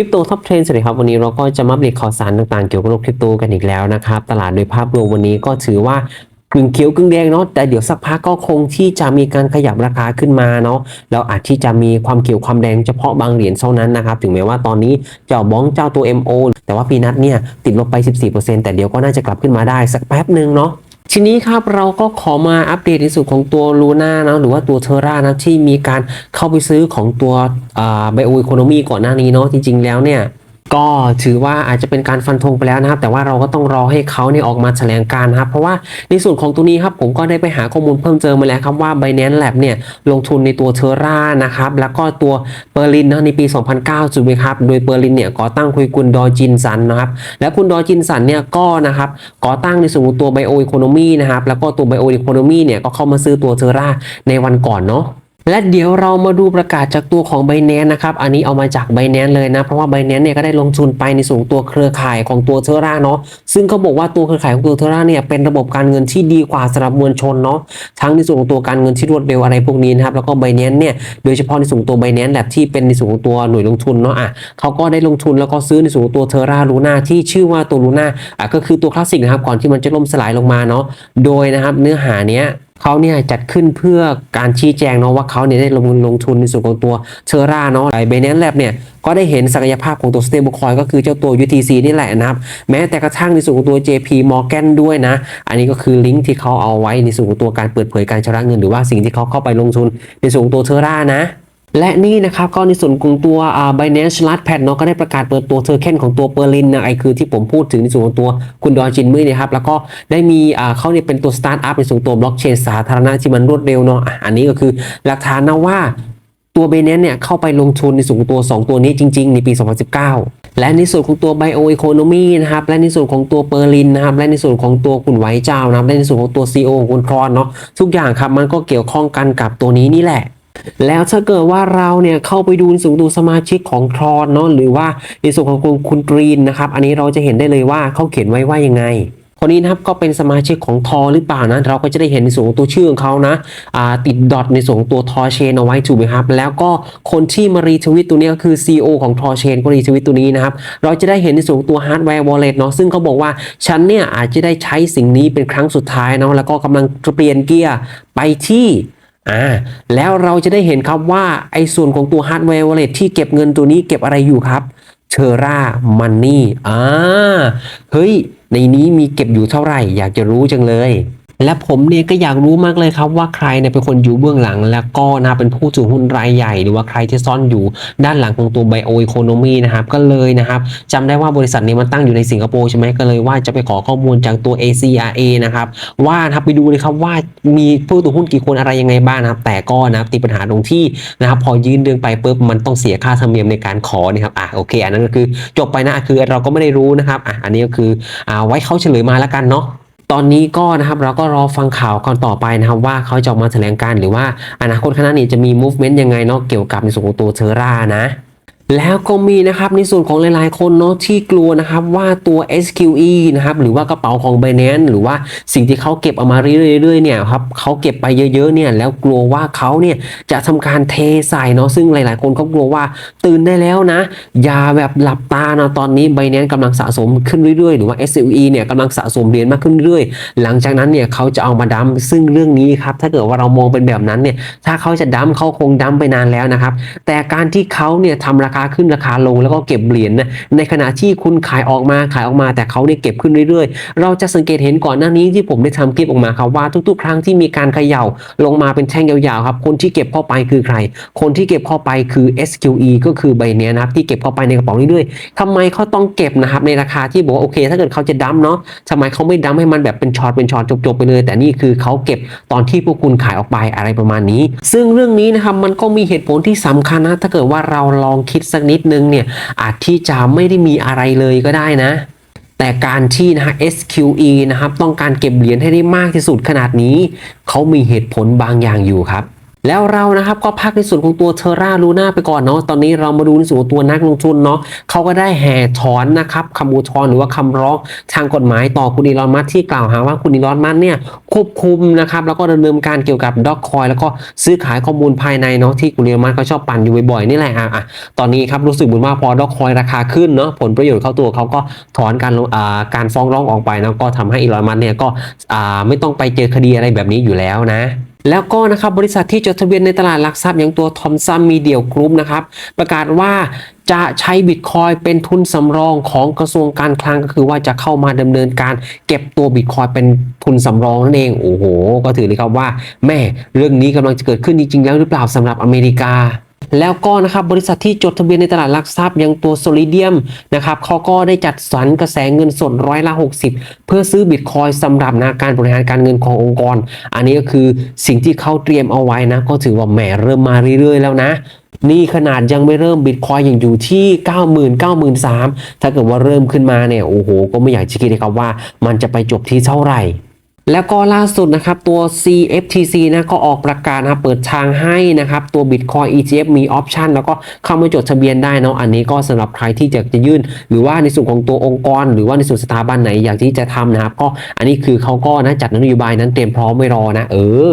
ริปโตท็อปเทรนสวัสดีครับวันนี้เราก็จะมาอัปเดตข่าวสารต่างๆเกี่ยวกับโลกคริปโตกันอีกแล้วนะครับตลาดโดยภาพรวมวันนี้ก็ถือว่ากึ่งเขียวกึ่งแดงเนาะแต่เดี๋ยวสักพักก็คงที่จะมีการขยับราคาขึ้นมาเนาะแล้วอาจที่จะมีความเขียวความแดงเฉพาะบางเหรียญเท่านั้นนะครับ ถึงแม้ว่าตอนนี้เจ้าบ้องเจ้าตัว MO แต่ว่าปีนัดเนี่ยติดลบไป 14%แต่เดี๋ยวก็น่าจะกลับขึ้นมาได้สักแป๊บหนึ่งเนาะ ทีนี้ครับเราก็ขอมาอัปเดตในส่วนของตัวลูน่านะหรือว่าตัวเทอร่านะที่มีการเข้าไปซื้อของตัวไบโออีโคโนมีก่อนหน้านี้เนาะจริง ๆ แล้วเนี่ย ก็ถือว่าอาจจะเป็นการฟันธงไปแล้วนะครับ แต่ว่าเราก็ต้องรอให้เขาเนี่ยออกมาแถลงการนะครับ เพราะว่าในส่วนของตัวนี้ครับผมก็ได้ไปหาข้อมูลเพิ่มเติมมาแล้วครับว่า Binance Lab เนี่ยลงทุนในตัวเทอร่านะครับแล้วก็ตัวเปอร์ลินนะในปี 2009ถูกไหมครับโดยเปอร์ลินเนี่ยก่อตั้งคุยกุนดอจินสันนะครับและคุณดอจินสันเนี่ยก็นะครับก่อตั้งในส่วนของตัวไบโออีโคโนมีนะครับแล้วก็ตัวไบโออีโคโนมีเนี่ยก็เข้ามาซื้อตัวเทอร่าในวันก่อนเนาะ และเดี๋ยวเรามาดูประกาศจากตัวของ b บ n a n c e นะครับ อันนี้เอามาจาก b บ n a n c e เลยนะ เพราะว่า b บ n a n c e เนี่ยก็ได้ลงทุนไปในส่วนของตัวเครือข่ายของตัวเทอร่าเนาะ ซึ่งเขาบอกว่าตัวเครือข่ายของตัวเทอร่าเนี่ยเป็นระบบการเงินที่ดีกว่าสำหรับมวลชนเนาะ ทั้งในส่วนของตัวการเงินที่รวดเร็วอะไรพวกนี้นะครับ แล้วก็ b บ n a n c e เนี่ย โดยเฉพาะในส่วนของตัว b บ n a n c e แบบที่เป็นในส่วนของตัวหน่วยลงทุนเนาะ อะเขาก็ได้ลงทุนแล้วก็ซื้อในส่วนของตัวเทอร่าลูน่าที่ชื่อว่าตัวลูน่าอะก็คือตัวคลาสสิกนะครับ ก่อนที่มันจะล่มสลายลงมาเนาะ โดยนะครับเนื้อหาเนี้ย เขาเนี่ยจัดขึ้นเพื่อการชี้แจงเนาะว่าเขาเนี่ยได้ลงลงทุนในส่วนของตัวเชอร่าเนาะไอเบเนนแลบเนี่ยก็ได้เห็นศักยภาพของตัวสเตเบิลคอยก็คือเจ้าตัว UTC นี่แหละนะครับ แม้แต่กระทั่งในส่วนของตัว JP Morgan ด้วยนะ อันนี้ก็คือลิงก์ที่เขาเอาไว้ในส่วนของตัวการเปิดเผยการชำระเงินหรือว่าสิ่งที่เขาเข้าไปลงทุนในส่วนของตัวเทอร่านะ และนี่นะครับก็ในส่วนของตัวอ่า Binance Smart Pad เนาะก็ได้ประกาศเปิดตัวเทอร์เคนของตัวเปอร์ลินนะไอคือที่ผมพูดถึงในส่วนของตัวคุณดอนจินมือนี่ยครับแล้วก็ได้มีอ่าเขาเนี่ยเป็นตัวสตาร์ทอัพในส่วนตัวบล็อกเชนสาธารณะที่มันรวดเร็วเนาะอันนี้ก็คือหลักฐานนะว่าตัว b บ n a n c e เนี่ยเข้าไปลงทุนในส่วนของตัว 2 ตัวนี้จริง ๆ ในปี 2019 และในส่วนของตัว Bio Economy นะครับ และในส่วนของตัวเปอร์ลินนะครับ และในส่วนของตัวคุณไวเจ้านะครับ และในส่วนของตัว CEO ของคุณครอนเนาะทุกอย่างครับมันก็เกี่ยวข้องกันกับตัวนี้นี่แหละ แล้วถ้าเกิดว่าเราเนี่ยเข้าไปดูในส่วนของตัวสมาชิกของทรอนเนาะหรือว่าในส่วนของคุณคุณกรีนนะครับ อันนี้เราจะเห็นได้เลยว่าเขาเขียนไว้ว่ายังไงคนนี้นะครับก็เป็นสมาชิกของทอหรือเปล่านะเราก็จะได้เห็นในส่วนของตัวชื่อของเขานะาติดดอทในส่วนของตัวทอเชนเอาไว้ถูกไหมครับ แล้วก็คนที่มารีทวิตตัวนี้ก็คือ CEO ของทอเชนก็รีทวิตตัวนี้นะครับ เราจะได้เห็นในส่วนของตัวฮาร์ดแวร์วอลเล็ตเนาะซึ่งเขาบอกว่าฉันเนี่ยอาจจะได้ใช้สิ่งนี้เป็นครั้งสุดท้ายเนาะแล้วก็กำลังเปลี่ยนเกียร์ไปที่ อ่าแล้วเราจะได้เห็นครับว่าไอ้ส่วนของตัวฮาร์ดแวร์วอลเล็ตที่เก็บเงินตัวนี้เก็บอะไรอยู่ครับเชอร่ามันนี่อ่าเฮ้ย ในนี้มีเก็บอยู่เท่าไหร่ อยากจะรู้จังเลย และผมเนี่ยก็อยากรู้มากเลยครับว่าใครเนี่ยเป็นคนอยู่เบื้องหลัง แล้วก็นะเป็นผู้ถือหุ้นรายใหญ่ หรือว่าใครที่ซ่อนอยู่ด้านหลังของตัว Bio Economy นะครับก็เลยนะครับจำได้ว่าบริษัทนี้มันตั้งอยู่ในสิงคโปร์ใช่ไหมก็เลยว่าจะไปขอข้อมูลจากตัว ACRA นะครับว่านะครับไปดูเลยครับว่ามีผู้ถือหุ้นกี่คนอะไรยังไงบ้างนะครับแต่ก็นะครับติดปัญหาตรงที่นะครับพอยื่นเรื่องไปปุ๊บมันต้องเสียค่าธรรมเนียมในการขอนะครับอะโอเค อันนั้นก็คือจบไปนะคือเราก็ไม่ได้รู้นะครับอะอันนี้ก็คืออ่าไว้เขาเฉลยมาแล้วกันเนาะ ตอนนี้ก็นะครับเราก็รอฟังข่าวก่อนต่อไปนะครับว่าเขาจะออกมาแถลงการหรือว่าอนาคตข้างหน้านี้จะมี movement ยังไงเนาะเกี่ยวกับในส่วนของตัวเชอร่านะ แล้วก็มีนะครับในส่วนของหลายๆ คนเนาะที่กลัวนะครับว่าตัว SQE นะครับหรือว่ากระเป๋าของ Binance หรือว่าสิ่งที่เขาเก็บเอามาเรื่อยๆเนี่ยครับเขาเก็บไปเยอะๆเนี่ยแล้วกลัวว่าเขาเนี่ยจะทำการเทใส่เนาะซึ่งหลายๆ คนเขากลัวว่าตื่นได้แล้วนะอย่าแบบหลับตานะตอนนี้ Binance กำลังสะสมขึ้นเรื่อยๆ หรือว่า SQE เนี่ยกำลังสะสมเหรียญมากขึ้นเรื่อยๆ หลังจากนั้นเนี่ยเขาจะเอามาดัมซึ่งเรื่องนี้ครับถ้าเกิดว่าเรามองเป็นแบบนั้นเนี่ยถ้าเขาจะดัมเขาคงดัมไปนานแล้วนะครับแต่การที่เขาเนี่ยทำราคาขึ้นราคาลงแล้วก็เก็บเหรียญนะในขณะที่คุณขายออกมาขายออกมา แต่เขาเนี่ยเก็บขึ้นเรื่อยๆ เราจะสังเกตเห็นก่อนหน้านี้ที่ผมได้ทำคลิปออกมาครับว่าทุกๆ ครั้งที่มีการเขย่าลงมาเป็นแท่งยาวๆครับคนที่เก็บเข้าไปคือใคร คนที่เก็บเข้าไปคือ SQE ก็คือใบเนี้ยนะครับที่เก็บเข้าไปในกระเป๋าเรื่อยๆทำไมเขาต้องเก็บนะครับในราคาที่บอกว่าโอเค ถ้าเกิดเขาจะดั้มเนาะทำไมเขาไม่ดั้มให้มันแบบเป็นช็อตเป็นช็อตจบๆไปเลย แต่นี่คือเขาเก็บตอนที่พวกคุณขายออกไปอะไรประมาณนี้ ซึ่งเรื่องนี้นะครับมันก็มีเหตุผลที่สำคัญนะถ้าเกิดว่าเราลองคิดสักนิดนึงเนี่ยอาจที่จะไม่ได้มีอะไรเลยก็ได้นะ แต่การที่นะฮะ SQE นะครับต้องการเก็บเหรียญให้ได้มากที่สุดขนาดนี้ เขามีเหตุผลบางอย่างอยู่ครับ แล้วเรานะครับก็พักในส่วนของตัวเทอร่าลูน่าไปก่อนเนาะตอนนี้เรามาดูในส่วนของตัวนักลงทุนเนาะเขาก็ได้แห่ถอนนะครับคำอุทธรณ์หรือว่าคำร้องทางกฎหมายต่อคุณอีลอนมัสที่กล่าวหาว่าคุณอีลอนมัสเนี่ยควบคุมนะครับแล้วก็ดำเนินการเกี่ยวกับด็อกคอยแล้วก็ซื้อขายข้อมูลภายในเนาะที่คุณอีลอนมัสเขาชอบปั่นอยู่บ่อยๆนี่แหละอะตอนนี้ครับรู้สึกเหมือนว่าพอด็อกคอยราคาขึ้นเนาะผลประโยชน์เข้าตัวเขาก็ถอนการอ่าการฟ้องร้องออกไปนะก็ทำให้อีลอนมัสเนี่ยก็อ่าไม่ต้องไปเจอคดีอะไรแบบนี้อยู่แล้วนะ แล้วก็นะครับบริษัทที่จดทะเบียนในตลาดหลักทรัพย์อย่างตัวทอมซัมมีเดียกรุ๊ปนะครับประกาศว่าจะใช้บิตคอยเป็นทุนสำรองของกระทรวงการคลังก็คือว่าจะเข้ามาดำเนินการเก็บตัวบิตคอยเป็นทุนสำรองนั่นเองโอ้โห ก็ถือเลยครับว่า แม่เรื่องนี้กำลังจะเกิดขึ้นจริงๆแล้วหรือเปล่าสำหรับอเมริกา แล้วก็นะครับบริษัทที่จดทะเบียนในตลาดหลักทรัพย์อย่างตัวโซลิเดียมนะครับเขาก็ได้จัดสรรกระแสเงินสดร้อยละ 60 เพื่อซื้อบิตคอยสำหรับนะการบริหารการเงินขององค์กร อันนี้ก็คือสิ่งที่เขาเตรียมเอาไว้นะก็ถือว่าแหมเริ่มมาเรื่อยๆแล้วนะนี่ขนาดยังไม่เริ่มบิตคอยยังอยู่ที่ 90,000 93,000ถ้าเกิดว่าเริ่มขึ้นมาเนี่ยโอ้โห ก็ไม่อยากจะคิดเลยครับว่ามันจะไปจบที่เท่าไหร่ แล้วก็ล่าสุดนะครับตัว CFTC นะก็ออกประกาศนะครับเปิดทางให้นะครับตัว Bitcoin ETF มีออปชันแล้วก็เข้ามาจดทะเบียนได้เนาะอันนี้ก็สำหรับใครที่จะจะยื่น หรือว่าในส่วนของตัวองค์กร หรือว่าในส่วนสถาบันไหนอยากที่จะทำนะครับก็อันนี้คือเขาก็นะจัดนโยบายนั้นเตรียมพร้อมไว้รอนะ เออ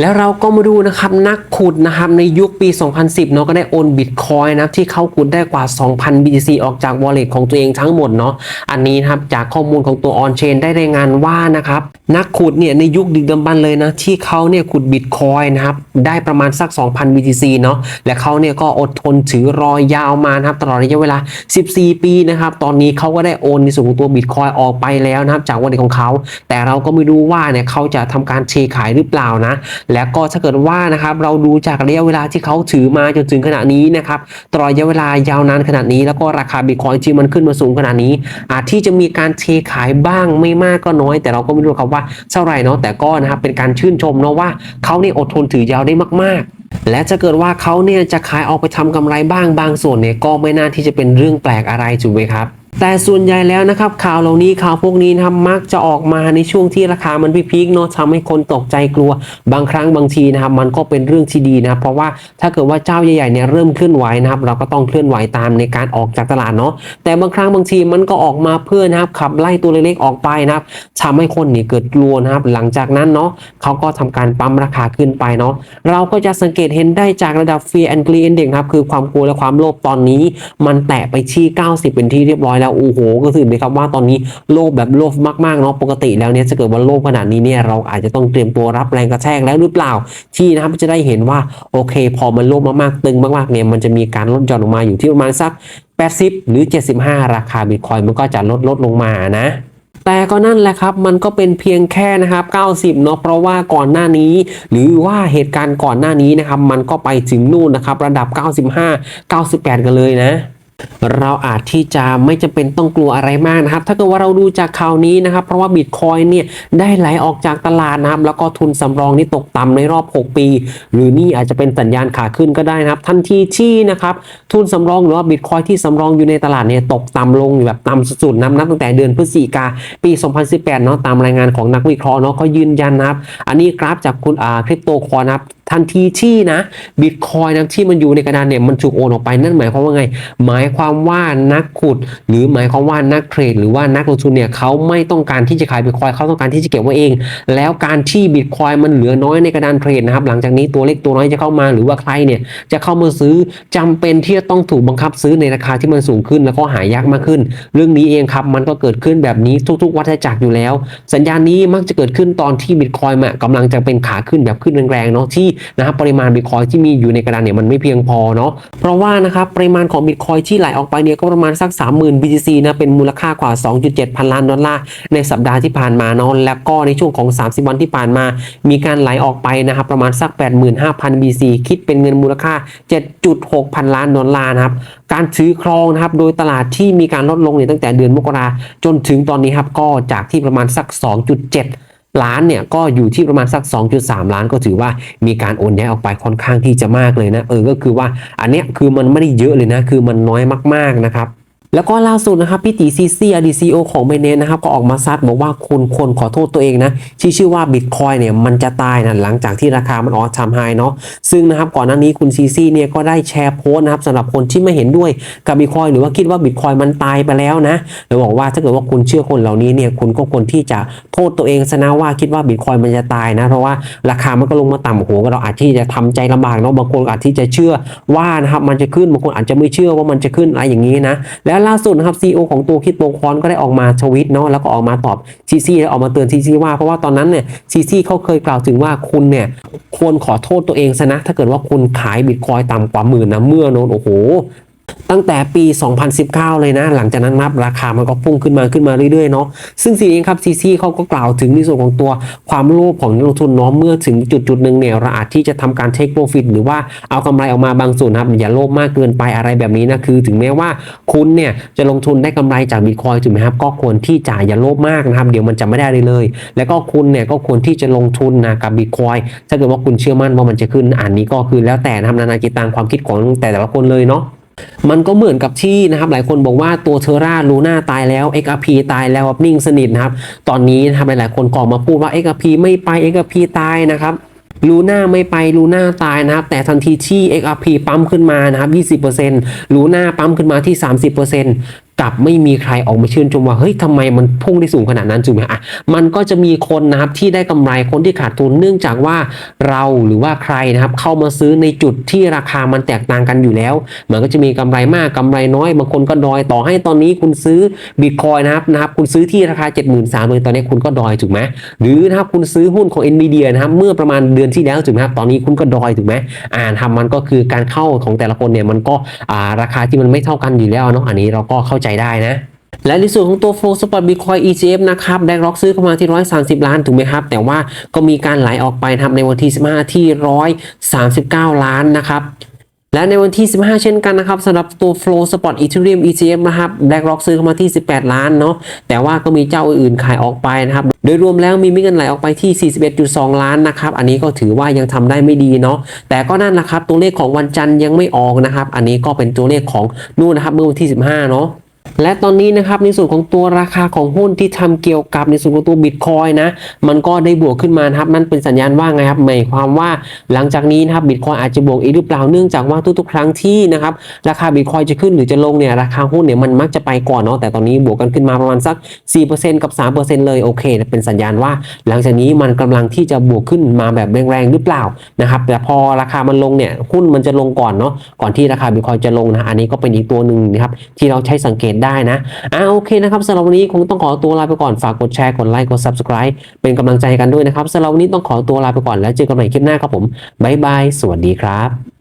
แล้วเราก็มาดูนะครับนักขุดนะครับในยุคปี 2010เนาะก็ได้โอนบิตคอยนะที่เขาขุดได้กว่า 2,000 BTC ออกจาก wallet ของตัวเองทั้งหมดเนาะอันนี้นะครับจากข้อมูลของตัว on chain ได้รายงานว่านะครับนักขุดเนี่ยในยุคดึกดำบรรพ์เลยนะที่เขาเนี่ยขุดบิตคอยนะครับได้ประมาณสัก 2,000 BTC เนาะและเขาเนี่ยก็อดทนถือรอยยาวมานะครับตลอดระยะเวลา 14 ปีนะครับตอนนี้เขาก็ได้โอนในส่วนของตัวบิตคอยออกไปแล้วนะครับจาก wallet ของเขา แต่เราก็ไม่รู้ว่าเนี่ยเขาจะทำการเทขายหรือเปล่านะแล้วก็ถ้าเกิดว่านะครับเราดูจากระยะเวลาที่เขาถือมาจนถึงขณะนี้นะครับตลอดระยะเวลายาวนานขนาดนี้ แล้วก็ราคาบิตคอยที่มันขึ้นมาสูงขนาดนี้ อาจที่จะมีการเทขายบ้างไม่มากก็น้อย แต่เราก็ไม่รู้ครับว่าเท่าไหร่เนาะแต่ก็นะครับเป็นการชื่นชมเนาะว่าเขาเนี่ยอดทนถือยาวได้มากๆและถ้าเกิดว่าเขาเนี่ยจะขายออกไปทำกำไรบ้างบางส่วนเนี่ยก็ไม่น่าที่จะเป็นเรื่องแปลกอะไรถูกไหมครับ แต่ส่วนใหญ่แล้วนะครับข่าวเหล่านี้ข่าวพวกนี้นะครับมักจะออกมาในช่วงที่ราคามันพีคๆเนาะทำให้คนตกใจกลัว บางครั้งบางทีนะครับมันก็เป็นเรื่องที่ดีนะครับเพราะว่าถ้าเกิดว่าเจ้าใหญ่ๆเนี่ยเริ่มเคลื่อนไหวนะครับเราก็ต้องเคลื่อนไหวตามในการออกจากตลาดเนาะแต่บางครั้งบางทีมันก็ออกมาเพื่อนะครับขับไล่ตัวเล็กๆออกไปนะครับทำให้คนเนี่ยเกิดกลัวนะครับหลังจากนั้นเนาะเขาก็ทำการปั๊มราคาขึ้นไปเนาะเราก็จะสังเกตเห็นได้จากระดับ Fear and Greed Index นะครับคือความกลัวและความโลภตอนนี้ มันแตะไปที่ 90 เป็นที่เรียบร้อยแล้วโอ้โหก็ถือเลยครับว่าตอนนี้โลภแบบโลภมากๆเนาะปกติแล้วเนี่ยถ้าเกิดว่าโลภขนาดนี้เนี่ยเราอาจจะต้องเตรียมตัวรับแรงกระแทกแล้วหรือเปล่า ที่นะครับจะได้เห็นว่าโอเค พอมันโลภมากๆตึงมากๆเนี่ยมันจะมีการลดหย่อนลงมาอยู่ที่ประมาณสัก 80 หรือ 75 ราคาบิตคอยมันก็จะลดลดลงมานะแต่ก็นั่นแหละครับ มันก็เป็นเพียงแค่นะครับ 90 เนาะ เพราะว่าก่อนหน้านี้ หรือว่าเหตุการณ์ก่อนหน้านี้นะครับ มันก็ไปถึงนู่นนะครับ ระดับ 95 98 กันเลยนะ เราอาจที่จะไม่จำเป็นต้องกลัวอะไรมากนะครับ ถ้าเกิดว่าเราดูจากข่าวนี้นะครับ เพราะว่าบิตคอยเนี่ยได้ไหลออกจากตลาดนะครับ แล้วก็ทุนสำรองนี่ตกต่ำในรอบ 6 ปี หรือนี่อาจจะเป็นสัญญาณขาขึ้นก็ได้นะครับ ทันทีที่นะครับทุนสำรองหรือว่าบิตคอยที่สำรองอยู่ในตลาดเนี่ยตกต่ำลงแบบต่ำสุดๆนับนับตั้งแต่เดือนพฤศจิกาปี 2018 เนาะตามรายงานของนักวิเคราะห์เนาะก็ยืนยันนะครับ อันนี้กราฟจากคุณอ่าคริปโตคอนะครับ ทันทีที่นะบิตคอยนะที่มันอยู่ในกระดานเนี่ยมันถูกโอนออกไปนั่นหมายความว่าไง หมายความว่านักขุด หรือหมายความว่านักเทรดหรือว่านักลงทุนเนี่ยเขาไม่ต้องการที่จะขายบิตคอยเขาต้องการที่จะเก็บไว้เอง แล้วการที่บิตคอยมันเหลือน้อยในกระดานเทรดนะครับหลังจากนี้ตัวเล็กตัวน้อยจะเข้ามาหรือว่าใครเนี่ยจะเข้ามาซื้อจำเป็นที่จะต้องถูกบังคับซื้อในราคาที่มันสูงขึ้นแล้วก็หายากมากขึ้น เรื่องนี้เองครับมันก็เกิดขึ้นแบบนี้ทุกๆ วัฏจักรอยู่แล้ว สัญญาณนี้มักจะเกิดขึ้นตอนที่บิตคอยมากำลังจะเป็นขาขึ้นแบบขึ้นแรงๆเนาะที่นะครับปริมาณบิตคอยที่มีอยู่ในกระดานเนี่ยมันไม่เพียงพอเนาะเพราะว่านะครับปริมาณของบิตคอยที่ไหลออกไปเนี่ยก็ประมาณสัก 30,000 BTC นะเป็นมูลค่ากว่า 2.7 พันล้านดอลลาร์ในสัปดาห์ที่ผ่านมาเนาะแล้วก็ในช่วงของ 30 วันที่ผ่านมา มีการไหลออกไปนะครับประมาณสัก 85,000 BTC คิดเป็นเงินมูลค่า 7.6 พันล้านดอลลาร์นะครับการถือครองนะครับโดยตลาดที่มีการลดลงเนี่ยตั้งแต่เดือนมกราจนถึงตอนนี้ครับก็จากที่ประมาณสัก 2.7 ล้านเนี่ยก็อยู่ที่ประมาณสัก 2.3 ล้านก็ถือว่ามีการโอนย้ายออกไปค่อนข้างที่จะมากเลยนะเออก็คือว่าอันเนี้ยคือมันไม่ได้เยอะเลยนะคือมันน้อยมากๆนะครับ แล้วก็ล่าสุดนะครับพี่ตีซีซีอดีซีโอของเบเนสนะครับก็ออกมาซัดบอกว่าคุณควรขอโทษตัวเองนะที่ชื่อว่าบิตคอยเนี่ยมันจะตายนะหลังจากที่ราคามันออทำไฮเนาะซึ่งนะครับก่อนหน้านี้คุณซีซีเนี่ยก็ได้แชร์โพสต์นะครับสำหรับคนที่ไม่เห็นด้วยกับบิตคอยหรือว่าคิดว่าบิตคอยมันตายไปแล้วนะโดยบอกว่าถ้าเกิดว่าคุณเชื่อคนเหล่านี้เนี่ยคุณก็ควรที่จะโทษตัวเองซะนะว่าคิดว่าบิตคอยมันจะตายนะเพราะว่าราคามันก็ลงมาต่ำโอ้โหเราอาจที่จะทำใจลำบากเนาะบางคนอาจที่จะเชื่อว่านะครับมันจะขึ้นบางคนอาจจะไม่เชื่อว่ามันจะขึ้นอะไรอย่างนี้นะแล้วล่าสุดนะครับซีอของตัวคิดโปคอนก็ได้ออกมาชวิตเนาะแล้วก็ออกมาตอบซีซีแล้วออกมาเตือนซีซีว่าเพราะว่าตอนนั้นเนี่ยซีซีเขาเคยกล่าวถึงว่าคุณเนี่ยควรขอโทษตัวเองซะนะ ถ้าเกิดว่าคุณขายบิตคอยต่ำกว่าหมื่นนะเมื่อโน้นโอ้โห ตั้งแต่ปี 2019 เลยนะ หลังจากนั้นนับราคามันก็พุ่งขึ้นมาขึ้นมาเรื่อยๆเนาะ ซึ่งสิ่งนี้ครับซีซีเขาก็กล่าวถึงในส่วนของตัวความโลภของนักลงทุนเนาะเมื่อถึงจุดจุดหนึ่งเนี่ยเราอาจที่จะทำการเทคโปรฟิตหรือว่าเอากำไรออกมาบางส่วนครับอย่าโลภมากเกินไปอะไรแบบนี้นะคือ ถึงแม้ว่าคุณเนี่ยจะลงทุนได้กำไรจากบิตคอยถูกไหมครับก็ควรที่จะอย่าโลภมากนะครับเดี๋ยวมันจะไม่ได้เลยเลย แล้วก็คุณเนี่ยก็ควรที่จะลงทุนนะกับบิตคอยถ้าเกิดว่าคุณเชื่อมั่นว่ามันจะขึ้นอันนี้ก็คือแล้วแต่นะครับนานาจิตตังความคิดของแต่ละคนเลยเนาะ มันก็เหมือนกับที่นะครับหลายคนบอกว่าตัวเทอร่าลูน่าตายแล้ว XRP ตายแล้วนิ่งสนิทนะครับ ตอนนี้นะครับหลายๆคนก็ออกมาพูดว่า XRP ไม่ไป XRP ตายนะครับลูน่าไม่ไปลูน่าตายนะครับ แต่ทันทีที่ XRP ปั๊มขึ้นมานะครับ 20%ลูน่าปั๊มขึ้นมาที่ 30% กลับไม่มีใครออกมาชื่นชมว่าเฮ้ยทำไมมันพุ่งได้สูงขนาดนั้นถูกไหมอะมันก็จะมีคนนะครับที่ได้กำไรคนที่ขาดทุนเนื่องจากว่าเราหรือว่าใครนะครับเข้ามาซื้อในจุดที่ราคามันแตกต่างกันอยู่แล้ว มันก็จะมีกำไรมากกำไรน้อยบางคนก็ดอยต่อให้ตอนนี้คุณซื้อบิตคอยนะครับนะครับคุณซื้อที่ราคา 7 3 0 0 0เลยตอนนี้คุณก็ดอยถูกไหมหรือนะครับคุณซื้อหุ้นของ NVIDIA นะครับเมื่อประมาณเดือนที่แล้วถูกไหมครับตอนนี้คุณก็ดอยถูกไหมอ่าทำมันก็คือการเข้าของแต่ละคนเนี่ยมันก็อ่าราคาที่มันไม่เท่ากันอยู่แล้วเนาะอันนี้เราก็เข้าใจได้นะและในส่วนของตัว Flow Spot Bitcoin ETF นะครับแดกร็อกซื้อเข้ามาที่ 130 ล้านถูกไหมครับ แต่ว่าก็มีการไหลออกไปนะครับในวันที่ 15 ที่ 139 ล้านนะครับและในวันที่ 15 เช่นกันนะครับสำหรับตัว Flow Spot Ethereum ETF นะครับ BlackRock ซื้อเข้ามาที่ 18 ล้านเนาะแต่ว่าก็มีเจ้าอื่นขายออกไปนะครับ โดยรวมแล้วมีเงินไหลออกไปที่ 41.2 ล้านนะครับ อันนี้ก็ถือว่ายังทำได้ไม่ดีเนาะแต่ก็นั่นแหละครับ ตัวเลขของวันจันทร์ยังไม่ออกนะครับ อันนี้ก็เป็นตัวเลขของนู่นนะครับเมื่อวันที่ 15 เนาะ และตอนนี้นะครับในส่วนของตัวราคาของหุ้นที่ทำเกี่ยวกับในส่วนของตัวบิตคอยนะมันก็ได้บวกขึ้นมานครับนั่นเป็นสัญญาณว่าไงครับหมายความว่าหลังจากนี้นะครับบิตคอยอาจจะบวกอีกหรือเปล่าเนื่องจากว่าทุกๆ ครั้งที่นะครับราคาบิตคอยจะขึ้นหรือจะลงเนี่ยราคาหุ้นเนี่ยมันมักจะไปก่อนเนาะแต่ตอนนี้บวกกันขึ้นมาประมาณสัก 4%กับ 3%เลยโอเคเป็นสัญญาณว่า หลังจากนี้มันกำลังที่จะบวกขึ้นมาแบบแรงๆหรือเปล่านะครับแต่พอราคามันลงเนี่ยหุ้นมันจะลงก่อนเนาะก่อนที่ราคาบิตคอยจะลงนะอันนี้ก็เป็นอีกตัวหนึ่งนะครับที่เราใช้สังเกตได้นะอ่าโอเคนะครับสำหรับวันนี้คงต้องขอตัวลาไปก่อนฝากกดแชร์กดไลค์กด subscribe เป็นกำลังใจกันด้วยนะครับสำหรับวันนี้ต้องขอตัวลาไปก่อนแล้วเจอกันใหม่คลิปหน้าครับผมบ๊ายบายสวัสดีครับ